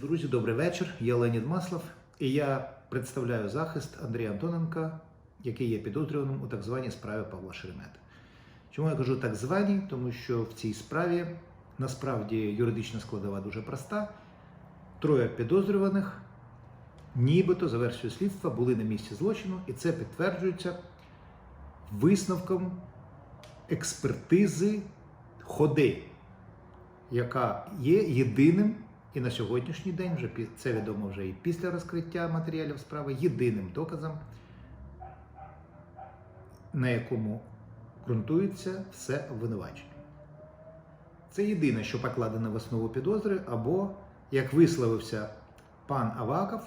Друзі, добрий вечір. Я Леонід Маслов, і я представляю захист Андрія Антоненка, який є підозрюваним у так званій справі Павла Шеремета. Чому я кажу так званій? Тому що в цій справі насправді юридична складова дуже проста. Троє підозрюваних, нібито за версією слідства, були на місці злочину, і це підтверджується висновком експертизи ходи, яка є єдиним і на сьогоднішній день, вже це відомо вже і після розкриття матеріалів справи, єдиним доказом, на якому ґрунтується все обвинувачення. Це єдине, що покладено в основу підозри, або, як висловився пан Аваков,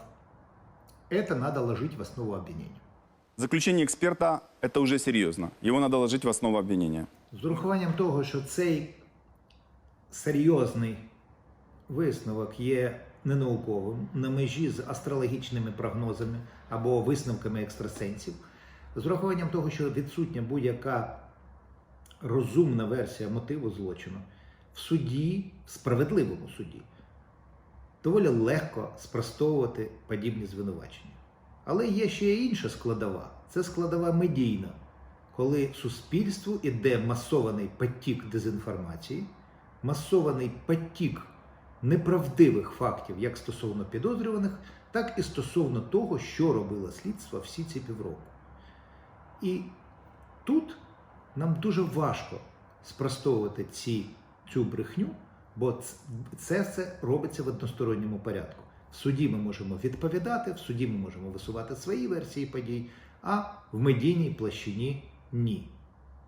це треба ложити в основу обвинення. Заключение эксперта – это уже серьезно. Его надо ложить в основу обвинения. З урахуванням того, що цей серйозний висновок є ненауковим, на межі з астрологічними прогнозами або висновками екстрасенсів, з урахуванням того, що відсутня будь-яка розумна версія мотиву злочину, в суді, в справедливому суді, доволі легко спростовувати подібні звинувачення. Але є ще інша складова це складова медійна, коли суспільству іде масований потік дезінформації, масований потік неправдивих фактів як стосовно підозрюваних, так і стосовно того, що робило слідство всі ці півроку. І тут нам дуже важко спростовувати ці, цю брехню, бо це все робиться в односторонньому порядку. В суді ми можемо відповідати, в суді ми можемо висувати свої версії подій, а в медійній площині ні.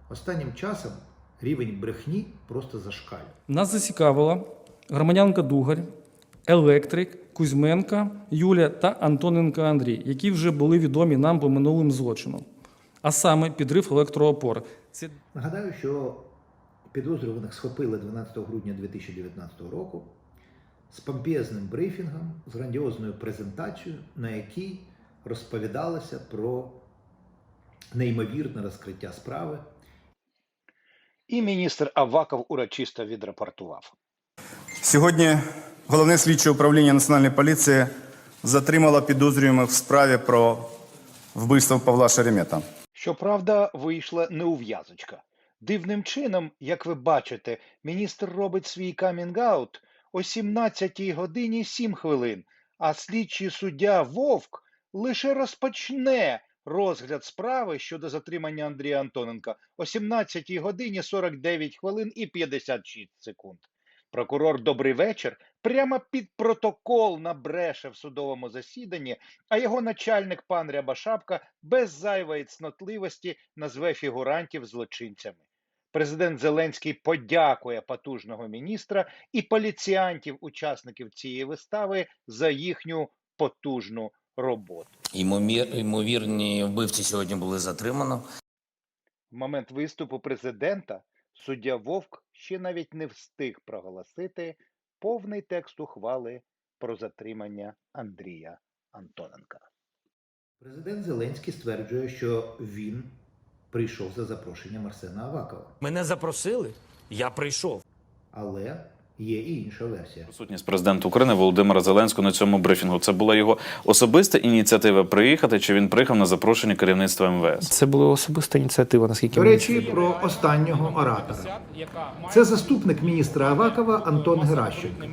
Останнім часом рівень брехні просто зашкалює. Нас зацікавила громадянка Дугарь, Електрик, Кузьменка Юлія та Антоненко Андрій, які вже були відомі нам по минулим злочинам. А саме підрив електроопор. Це Нагадаю, що підозрюваних схопили 12 грудня 2019 року з помпезним брифінгом, з грандіозною презентацією, на якій розповідалося про неймовірне розкриття справи. І міністр Аваков урочисто відрапортував. Сьогодні головне слідче управління Національної поліції затримало підозрюваних в справі про вбивство Павла Шеремета. Щоправда, вийшла неув'язочка. Дивним чином, як ви бачите, міністр робить свій камінг-аут о 17 годині 7 хвилин, а слідчий суддя Вовк лише розпочне розгляд справи щодо затримання Андрія Антоненка о 17 годині 49 хвилин і 56 секунд. Прокурор Добрий вечір прямо під протокол набреше в судовому засіданні, а його начальник пан Рябошапка без зайвої цнотливості назве фігурантів злочинцями. Президент Зеленський подякує потужного міністра і поліціянтів, учасників цієї вистави, за їхню потужну роботу. Ймовір, ймовірні вбивці сьогодні були затримано. В момент виступу президента суддя Вовк ще навіть не встиг проголосити повний текст ухвали про затримання Андрія Антоненка. Президент Зеленський стверджує, що він прийшов за запрошенням Арсена Авакова. Мене запросили, я прийшов. Але є і інша версія. Присутність президента України Володимира Зеленського на цьому брифінгу. Це була його особиста ініціатива приїхати, чи він приїхав на запрошення керівництва МВС? Це була особиста ініціатива, наскільки До мені речі, про останнього оратора. Це заступник міністра Авакова Антон Геращенко.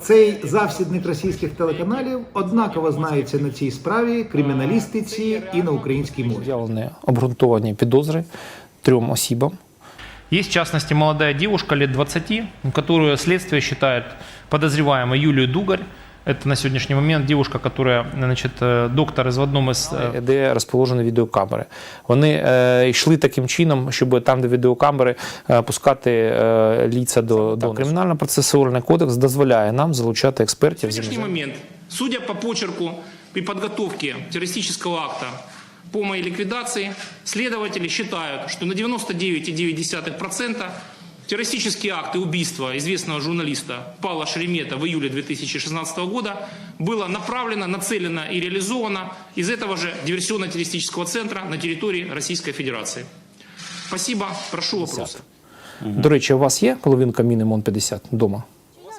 Цей завсідник російських телеканалів однаково знається на цій справі, криміналістиці і на українській мові. обґрунтовані підозри трьом осібам. Есть, в частности, молодая девушка лет 20, которую следствие считает подозреваемой Юлию Дугарь. Это на сегодняшний момент девушка, которая, значит, э, доктор из в одном из э, де розположені відеокамери. Вони е, йшли таким чином, щоб там, де відеокамери, е, пускати е, ліца до, до кримінально-процесуальний кодекс дозволяє нам залучати експертів. На з сегодняшний момент, судя по почерку при подготовке террористического акта по моей ликвидации, следователи считают, что на 99,9% террористические акты убийства известного журналиста Павла Шеремета в июле 2016 года было направлено, нацелено и реализовано из этого же диверсионно-террористического центра на территории Российской Федерации. Спасибо, прошу вопросы. До речі, у вас є половинка міни МОН 50 вдома?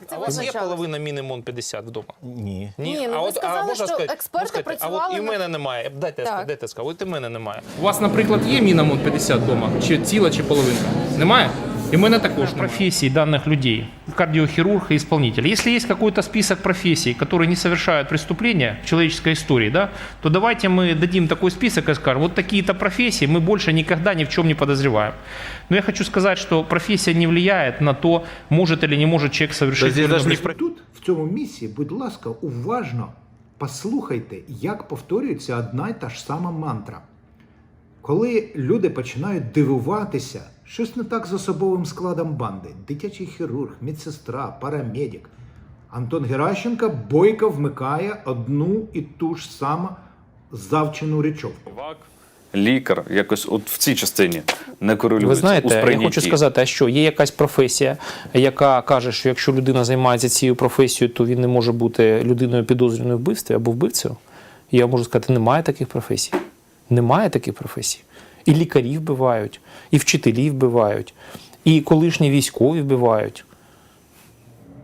А це у вас є половина мінімум 50 вдома? Ні. Ні, ну ви сказали, можна що сказати- експерти ну, скажіть, А працювали от і в на- мене немає. Дайте, я Так. скажу, дайте я скажу. От і в мене немає. У вас, наприклад, є мінімум 50 вдома? Чи ціла, чи половинка? Немає? І в мене також профессий данных людей, кардиохирург и исполнитель. Если есть какой-то список профессий, которые не совершают преступления в человеческой истории, да, то давайте мы дадим такой список и скажем, вот такие-то профессии мы больше никогда ни в чем не подозреваем. Но я хочу сказать, что профессия не влияет на то, может или не может человек совершить здесь даже не преступление. Тут, в цьому місці, будь ласка, уважно послухайте, як повторюється одна й та ж сама мантра. коли люди починають дивуватися, щось не так з особовим складом банди, дитячий хірург, медсестра, парамедик, Антон Геращенко бойко вмикає одну і ту ж саму завчену речовку. Лікар якось от в цій частині не корелюється Ви знаєте, я хочу сказати, а що є якась професія, яка каже, що якщо людина займається цією професією, то він не може бути людиною підозрюваною в вбивстві або вбивцею. Я можу сказати, немає таких професій. Немає таких професій. І лікарі вбивають, і вчителі вбивають, і колишні військові вбивають.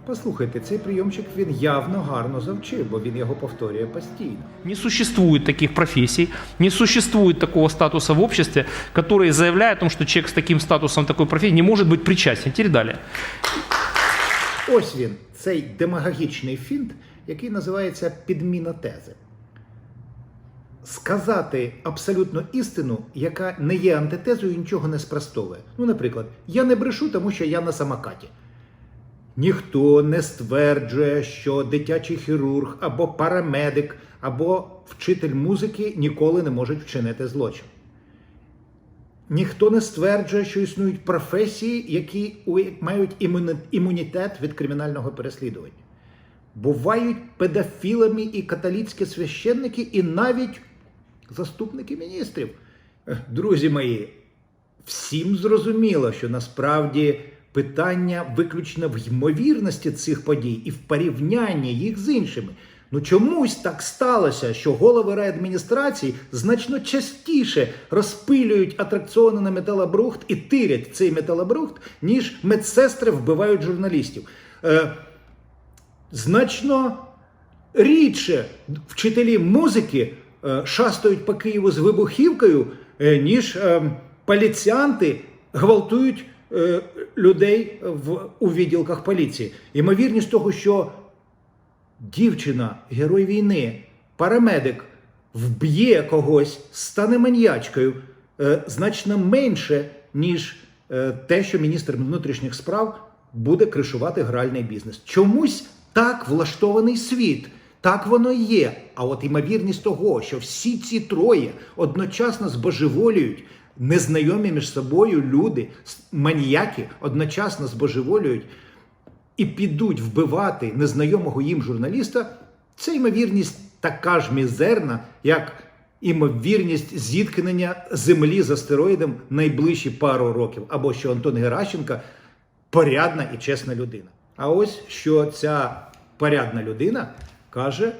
Послухайте, цей прийомчик він явно гарно завчив, бо він його повторює постійно. Не существует таких профессий, не существует такого статуса в обществе, который заявляет о том, что человек с таким статусом такой профессии не может быть причастен. Теперь далее. Ось він, цей демагогічний фінт, який називається підміна тези. Сказати абсолютно істину, яка не є антитезою і нічого не спростовує. Ну, наприклад, я не брешу, тому що я на самокаті. Ніхто не стверджує, що дитячий хірург або парамедик, або вчитель музики ніколи не можуть вчинити злочин. Ніхто не стверджує, що існують професії, які мають імунітет від кримінального переслідування. Бувають педофілами і католицькі священники, і навіть заступники міністрів. Друзі мої, всім зрозуміло, що насправді питання виключно в ймовірності цих подій і в порівнянні їх з іншими. Ну чомусь так сталося, що голови райадміністрації значно частіше розпилюють атракціони на металобрухт і тирять цей металобрухт, ніж медсестри вбивають журналістів. Е, значно рідше вчителі музики е, шастають по Києву з вибухівкою, е, ніж е, поліціянти гвалтують е, людей в, у відділках поліції. Ймовірність того, що дівчина, герой війни, парамедик вб'є когось, стане маньячкою, е, значно менше, ніж е, те, що міністр внутрішніх справ буде кришувати гральний бізнес. Чомусь так влаштований світ. Так воно і є. А от ймовірність того, що всі ці троє одночасно збожеволюють, незнайомі між собою люди, маніяки одночасно збожеволюють і підуть вбивати незнайомого їм журналіста, це ймовірність така ж мізерна, як імовірність зіткнення землі з астероїдом найближчі пару років, або що Антон Геращенко порядна і чесна людина. А ось що ця порядна людина каже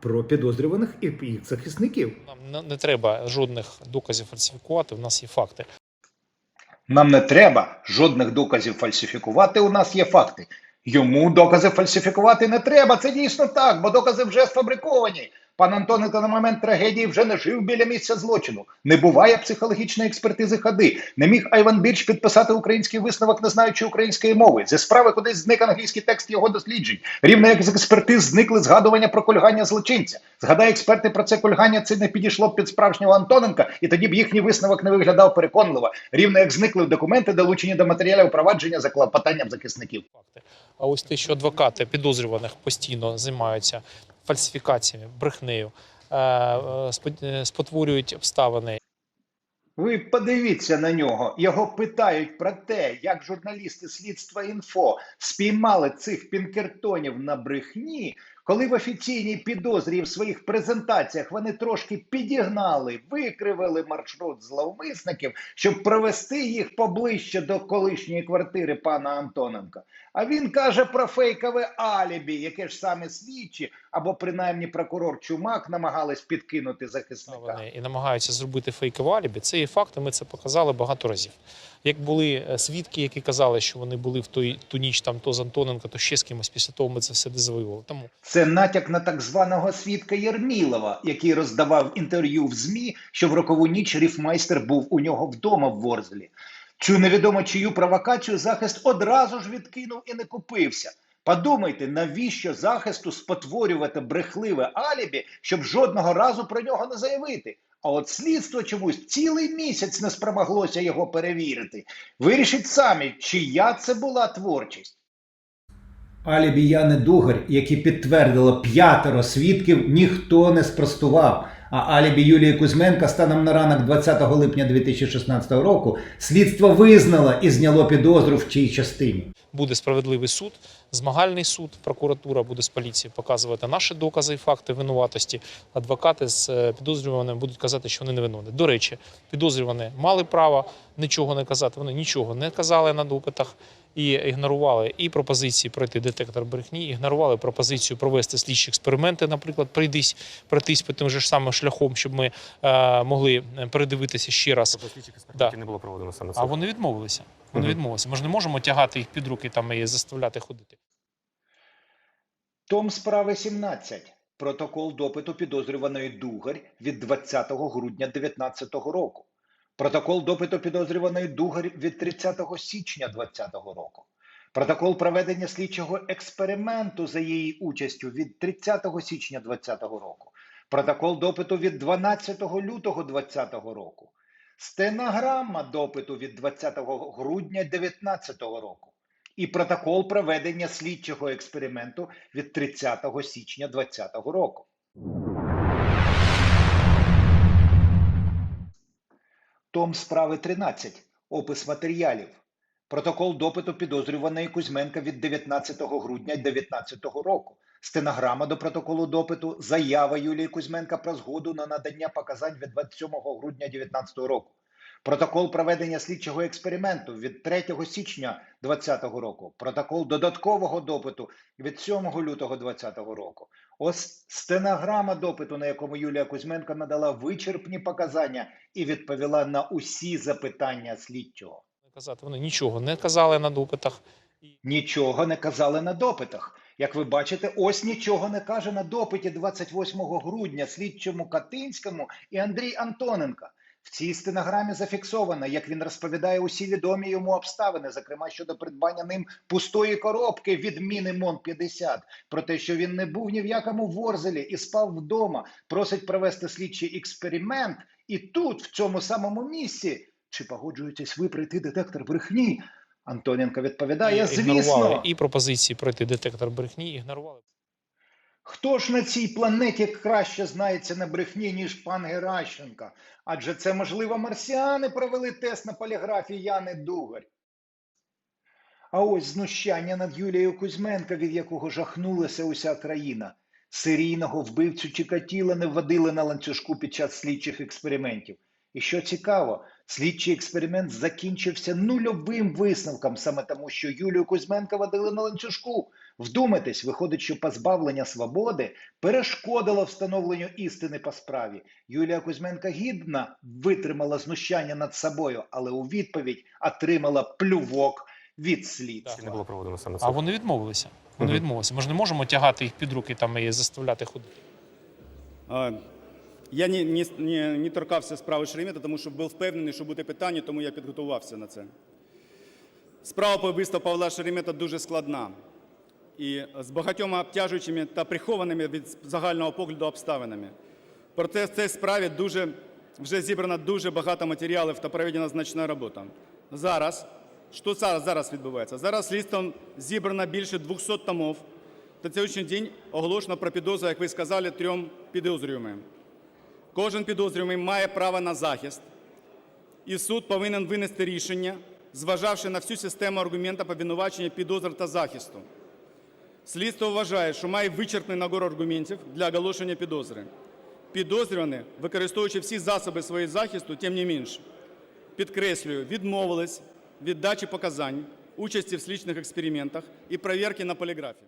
про підозрюваних і їх захисників. Нам не треба жодних доказів фальсифікувати. У нас є факти. Нам не треба жодних доказів фальсифікувати. У нас є факти. Йому докази фальсифікувати не треба. Це дійсно так, бо докази вже сфабриковані. Пан Антоненко на момент трагедії вже не жив біля місця злочину. Не буває психологічної експертизи ходи. Не міг Айван Бірч підписати український висновок, не знаючи української мови. Зі справи кудись зник англійський текст його досліджень. Рівно як з експертиз зникли згадування про кульгання злочинця. Згадай експерти про це кульгання, це не підійшло б під справжнього Антоненка, і тоді б їхній висновок не виглядав переконливо. Рівно як зникли документи, долучені до матеріалів провадження за клопотанням захисників. А ось те, що адвокати підозрюваних постійно займаються фальсифікаціями, брехнею, е, е, е, спотворюють обставини. Ви подивіться на нього. Його питають про те, як журналісти слідства інфо спіймали цих пінкертонів на брехні, коли в офіційній підозрі в своїх презентаціях вони трошки підігнали, викривили маршрут зловмисників, щоб провести їх поближче до колишньої квартири пана Антоненка. А він каже про фейкове алібі, яке ж саме слідчі або принаймні прокурор Чумак намагались підкинути захисника. обставини і намагаються зробити фейкове алібі, це є факти, ми це показали багато разів. Як були е, свідки, які казали, що вони були в той ту ніч там то з Антоненко, то ще з кимось. Після того ми це все дезавоювали. Тому Це натяк на так званого свідка Єрмілова, який роздавав інтерв'ю в ЗМІ, що в рокову ніч ріфмайстер був у нього вдома в Ворзлі. Цю невідомо чию провокацію захист одразу ж відкинув і не купився. Подумайте, навіщо захисту спотворювати брехливе алібі, щоб жодного разу про нього не заявити. А от слідство чомусь цілий місяць не спромоглося його перевірити. Вирішіть самі, чия це була творчість. Алібі Яни Дугар, які підтвердило п'ятеро свідків, ніхто не спростував. А алібі Юлії Кузьменка станом на ранок 20 липня 2016 року слідство визнало і зняло підозру в цій частині. буде справедливий суд, змагальний суд, прокуратура буде з поліції показувати наші докази і факти винуватості. Адвокати з е, підозрюваними будуть казати, що вони не винуваті. До речі, підозрювані мали право нічого не казати. Вони нічого не казали на допитах і ігнорували і пропозиції пройти детектор брехні, ігнорували пропозицію провести слідчі експерименти, наприклад, прийдись пройтись по тим же ж самим шляхом, щоб ми е, могли передивитися ще раз. Да. не було проведено саме А вони відмовилися. Вони Мгм. відмовилися. Ми ж не можемо тягати їх під руки там і заставляти ходити. Том справи 17. Протокол допиту підозрюваної Дугар від 20 грудня 2019 року. Протокол допиту підозрюваної Дугар від 30 січня 2020 року. Протокол проведення слідчого експерименту за її участю від 30 січня 2020 року. Протокол допиту від 12 лютого 2020 року. Стенограма допиту від 20 грудня 2019 року і протокол проведення слідчого експерименту від 30 січня 2020 року. Том справи 13. Опис матеріалів. Протокол допиту підозрюваної Кузьменка від 19 грудня 2019 року. Стенограма до протоколу допиту. Заява Юлії Кузьменка про згоду на надання показань від 27 грудня 2019 року. Протокол проведення слідчого експерименту від 3 січня 2020 року. Протокол додаткового допиту від 7 лютого 2020 року. Ось стенограма допиту, на якому Юлія Кузьменко надала вичерпні показання і відповіла на усі запитання слідчого. Казати вони нічого не казали на допитах. Нічого не казали на допитах. Як ви бачите, ось нічого не каже на допиті 28 грудня слідчому Катинському і Андрій Антоненка. В цій стенограмі зафіксовано, як він розповідає усі відомі йому обставини, зокрема щодо придбання ним пустої коробки від міни Мон 50 про те, що він не був ні в якому ворзелі і спав вдома, просить провести слідчий експеримент, і тут, в цьому самому місці, чи погоджуєтесь ви пройти детектор брехні? Антоненко відповідає, звісно. і пропозиції пройти детектор брехні, ігнорували. Хто ж на цій планеті краще знається на брехні, ніж пан Геращенко? Адже це, можливо, марсіани провели тест на поліграфі Яни Дугарь. А ось знущання над Юлією Кузьменко, від якого жахнулася уся країна. Серійного вбивцю Чикатіла не вводили на ланцюжку під час слідчих експериментів. І що цікаво, слідчий експеримент закінчився нульовим висновком, саме тому, що Юлію Кузьменко водили на ланцюжку. Вдумайтесь, виходить, що позбавлення свободи перешкодило встановленню істини по справі. Юлія Кузьменка гідно витримала знущання над собою, але у відповідь отримала плювок від слідства. не було проведено саме А вони відмовилися. Вони відмовилися. Ми ж не можемо тягати їх під руки там і заставляти ходити. А, Я не, не, не, не торкався справи Шеремета, тому що був впевнений, що буде питання, тому я підготувався на це. Справа по вбивству Павла Шеремета дуже складна і з багатьма обтяжуючими та прихованими від загального погляду обставинами. Проте в цій справі дуже, вже зібрано дуже багато матеріалів та проведена значна робота. Зараз, що зараз, зараз відбувається? Зараз слідством зібрано більше 200 томів. Та сьогоднішній день оголошено про підозру, як ви сказали, трьом підозрюваним. Кожен підозрюваний має право на захист, і суд повинен винести рішення, зважавши на всю систему аргументів обвинувачення, підозр та захисту. Слідство вважає, що має вичерпний набор аргументів для оголошення підозри. Підозрювані, використовуючи всі засоби своєї захисту, тим не менше, підкреслюю, відмовились від дачі показань, участі в слідчих експериментах і перевірки на поліграфі.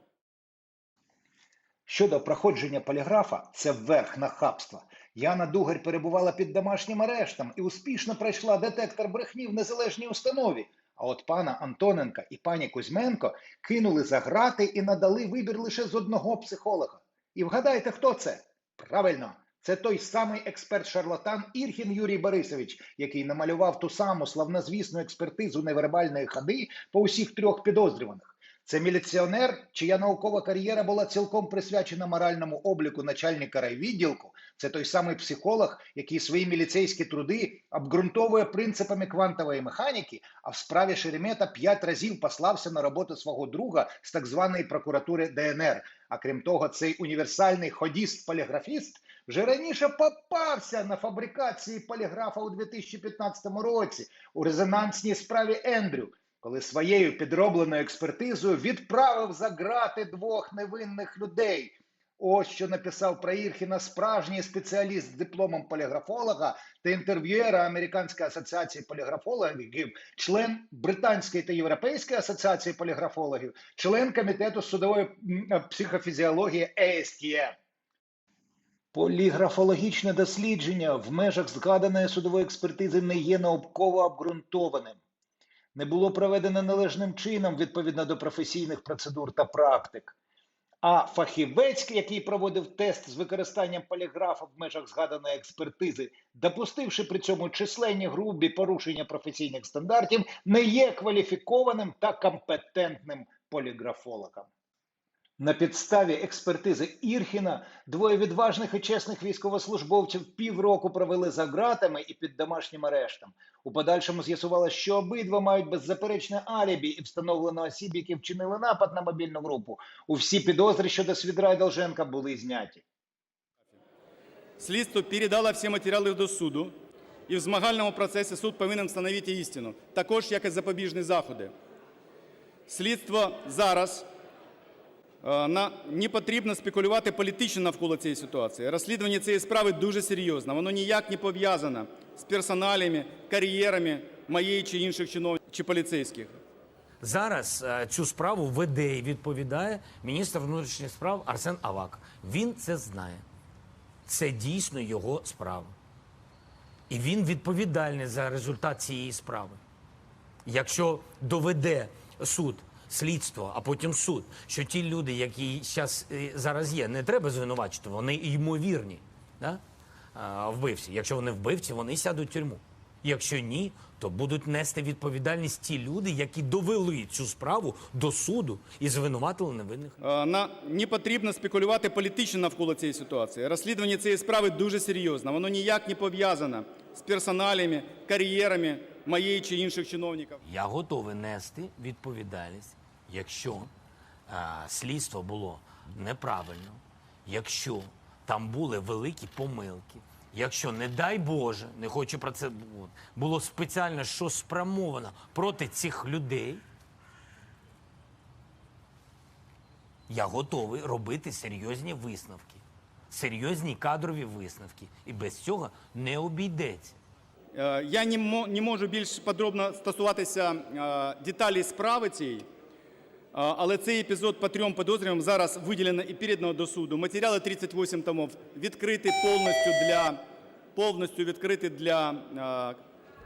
Щодо проходження поліграфа, це верх нахабства. Яна Дугарь перебувала під домашнім арештом і успішно пройшла детектор брехні в незалежній установі. А от пана Антоненка і пані Кузьменко кинули за грати і надали вибір лише з одного психолога. І вгадайте, хто це? Правильно, це той самий експерт-шарлатан Ірхін Юрій Борисович, який намалював ту саму славнозвісну експертизу невербальної ходи по усіх трьох підозрюваних. Це міліціонер, чия наукова кар'єра була цілком присвячена моральному обліку начальника райвідділку. Це той самий психолог, який свої міліцейські труди обґрунтовує принципами квантової механіки, а в справі Шеремета п'ять разів послався на роботу свого друга з так званої прокуратури ДНР. А крім того, цей універсальний ходіст-поліграфіст вже раніше попався на фабрикації поліграфа у 2015 році у резонансній справі Ендрю, коли своєю підробленою експертизою відправив за грати двох невинних людей. Ось що написав про Ірхіна справжній спеціаліст з дипломом поліграфолога та інтерв'юера Американської асоціації поліграфологів, член Британської та Європейської асоціації поліграфологів, член комітету судової психофізіології ASTM. Поліграфологічне дослідження в межах згаданої судової експертизи не є науково обґрунтованим. Не було проведено належним чином відповідно до професійних процедур та практик. А фахівець, який проводив тест з використанням поліграфа в межах згаданої експертизи, допустивши при цьому численні грубі порушення професійних стандартів, не є кваліфікованим та компетентним поліграфологом. На підставі експертизи Ірхіна двоє відважних і чесних військовослужбовців півроку провели за ґратами і під домашнім арештом. У подальшому з'ясувалося, що обидва мають беззаперечне алібі і встановлено осіб, які вчинили напад на мобільну групу. Усі підозри щодо Свідра і Долженка були зняті. Слідство передало всі матеріали до суду, і в змагальному процесі суд повинен встановити істину, також як і запобіжні заходи. Слідство зараз не потрібно спекулювати політично навколо цієї ситуації. Розслідування цієї справи дуже серйозне. Воно ніяк не пов'язане з персоналями, кар'єрами моєї чи інших чиновників чи поліцейських. Зараз е, цю справу веде і відповідає міністр внутрішніх справ Арсен Авак. Він це знає. Це дійсно його справа. І він відповідальний за результат цієї справи. Якщо доведе суд, слідство, а потім суд, що ті люди, які щас, е, зараз є, не треба звинувачити, вони ймовірні да? а, вбивці. Якщо вони вбивці, вони сядуть в тюрму. Якщо ні, то будуть нести відповідальність ті люди, які довели цю справу до суду і звинуватили невинних. Е, На, не потрібно спекулювати політично навколо цієї ситуації. Розслідування цієї справи дуже серйозне. Воно ніяк не пов'язане з персоналями, кар'єрами моєї чи інших чиновників. Я готовий нести відповідальність, якщо а, слідство було неправильно, якщо там були великі помилки, якщо, не дай Боже, не хочу про це було спеціально щось спрямовано проти цих людей. Я готовий робити серйозні висновки, серйозні кадрові висновки. І без цього не обійдеться. Е, Я не, мо- можу більш подробно стосуватися е, деталей справи цієї, але цей епізод по трьом підозрюваним зараз виділено і передано до суду. Матеріали 38 томів відкриті повністю для, повністю відкриті для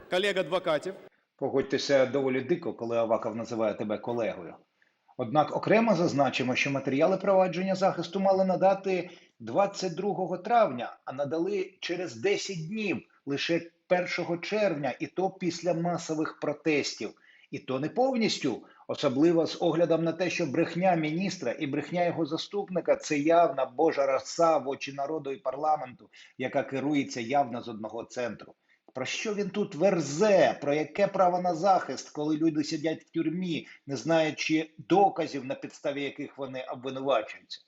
колег-адвокатів. Погодьтеся доволі дико, коли Аваков називає тебе колегою. Однак окремо зазначимо, що матеріали провадження захисту мали надати 22 травня, а надали через 10 днів, лише 1 червня, і то після масових протестів. І то не повністю, особливо з оглядом на те, що брехня міністра і брехня його заступника це явна божа роса в очі народу і парламенту, яка керується явно з одного центру. Про що він тут верзе? Про яке право на захист, коли люди сидять в тюрмі, не знаючи доказів, на підставі яких вони обвинувачуються?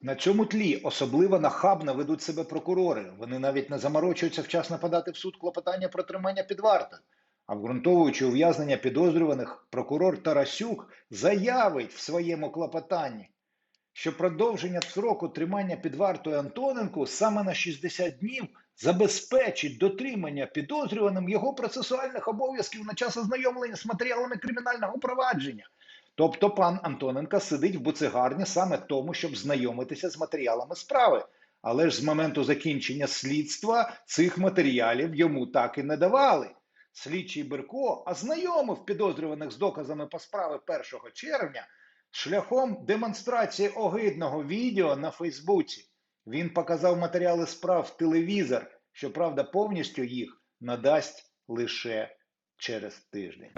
На цьому тлі особливо нахабно ведуть себе прокурори. Вони навіть не заморочуються вчасно подати в суд клопотання про тримання під вартою. Обґрунтовуючи ув'язнення підозрюваних, прокурор Тарасюк заявить в своєму клопотанні, що продовження строку тримання під вартою Антоненку саме на 60 днів забезпечить дотримання підозрюваним його процесуальних обов'язків на час ознайомлення з матеріалами кримінального провадження. Тобто пан Антоненко сидить в буцегарні саме тому, щоб знайомитися з матеріалами справи. Але ж з моменту закінчення слідства цих матеріалів йому так і не давали. Слідчий Берко ознайомив підозрюваних з доказами по справі 1 червня шляхом демонстрації огидного відео на Фейсбуці. Він показав матеріали справ в телевізор, щоправда, повністю їх надасть лише через тиждень.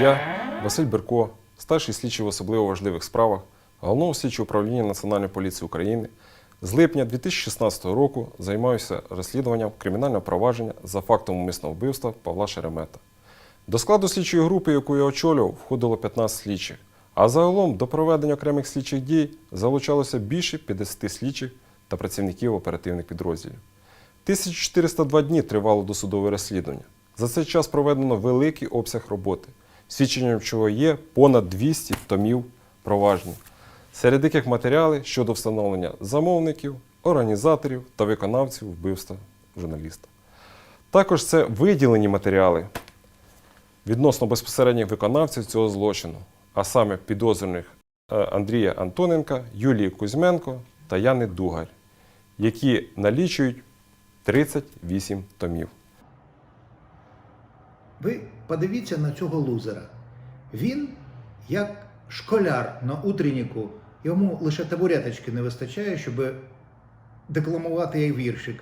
Я, Василь Берко, старший слідчий в особливо важливих справах Головного слідчого управління Національної поліції України, з липня 2016 року займаюся розслідуванням кримінального провадження за фактом умисного вбивства Павла Шеремета. До складу слідчої групи, яку я очолював, входило 15 слідчих, а загалом до проведення окремих слідчих дій залучалося більше 50 слідчих та працівників оперативних підрозділів. 1402 дні тривало досудове розслідування. За цей час проведено великий обсяг роботи, свідченням чого є понад 200 томів проваджень, серед яких матеріали щодо встановлення замовників, організаторів та виконавців вбивства журналіста. Також це виділені матеріали відносно безпосередніх виконавців цього злочину, а саме підозрюваних е, Андрія Антоненка, Юлії Кузьменко та Яни Дугар, які налічують 38 томів. Ви подивіться на цього лузера. Він, як школяр на утренніку, йому лише табуреточки не вистачає, щоб декламувати як віршик.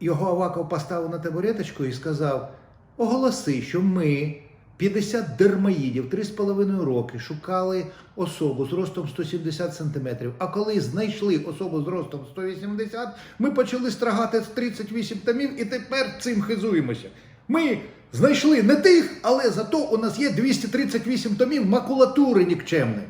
Його Аваков поставив на табуреточку і сказав: оголоси, що ми, 50 дермаїдів, 3,5 роки, шукали особу з ростом 170 см. А коли знайшли особу з ростом 180, ми почали страгати з 38 томів і тепер цим хизуємося. Ми знайшли не тих, але зато у нас є 238 томів макулатури нікчемної.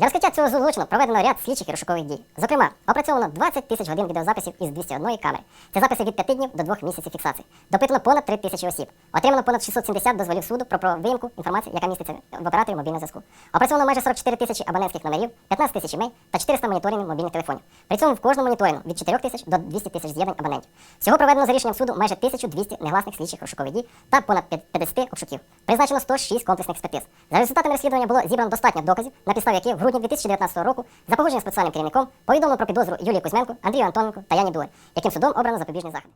Для розкриття цього злочину проведено ряд слідчих і розшукових дій. Зокрема, опрацьовано 20 тисяч годин відеозаписів із 201 камери. Це записи від 5 днів до 2 місяців фіксації. Допитано понад 3 тисячі осіб. Отримано понад 670 дозволів суду про, виїмку інформації, яка міститься в операторі мобільного зв'язку. Опрацьовано майже 44 тисячі абонентських номерів, 15 тисяч імей та 400 моніторингів мобільних телефонів. При цьому в кожному моніторингу від 4 тисяч до 200 тисяч з'єднань абонентів. Всього проведено за рішенням суду майже 1200 негласних слідчих розшукових дій та понад 50 обшуків. Призначено 106 комплексних експертиз. За результатами розслідування було зібрано достатньо доказів, на підставі яких грудні 2019 року за погодженням з процесуальним керівником повідомлено про підозру Юлії Кузьменко, Андрію Антоненку та Яні Дуер, яким судом обрано запобіжний захід.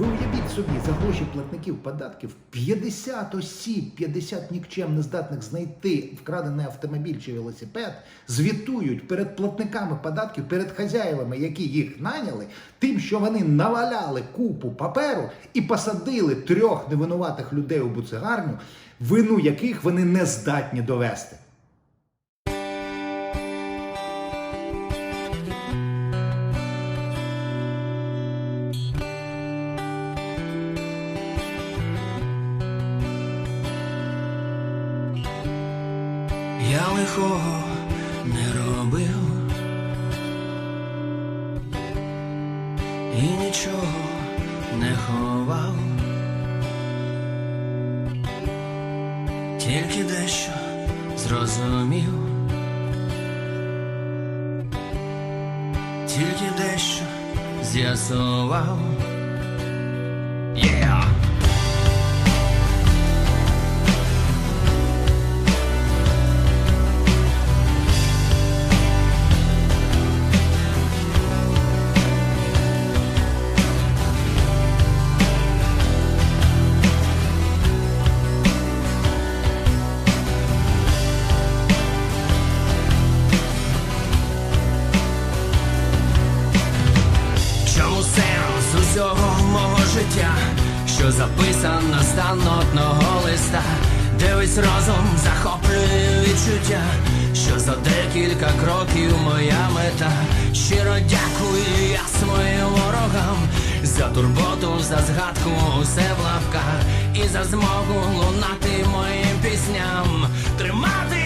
Ви уявіть собі, за гроші платників податків 50 осіб, 50 нікчем не здатних знайти вкрадений автомобіль чи велосипед, звітують перед платниками податків, перед хазяєвами, які їх наняли, тим, що вони наваляли купу паперу і посадили трьох невинуватих людей у буцегарню, вину яких вони не здатні довести. Лихого не робив. І нічого не ховав, тільки дещо зрозумів, тільки дещо з'ясував. Що записано з танотного листа, дивись разом захоплює відчуття, що за декілька кроків моя мета. Щиро дякую я своїм ворогам за турботу, за згадку, усе в лапках і за змогу лунати моїм пісням, тримати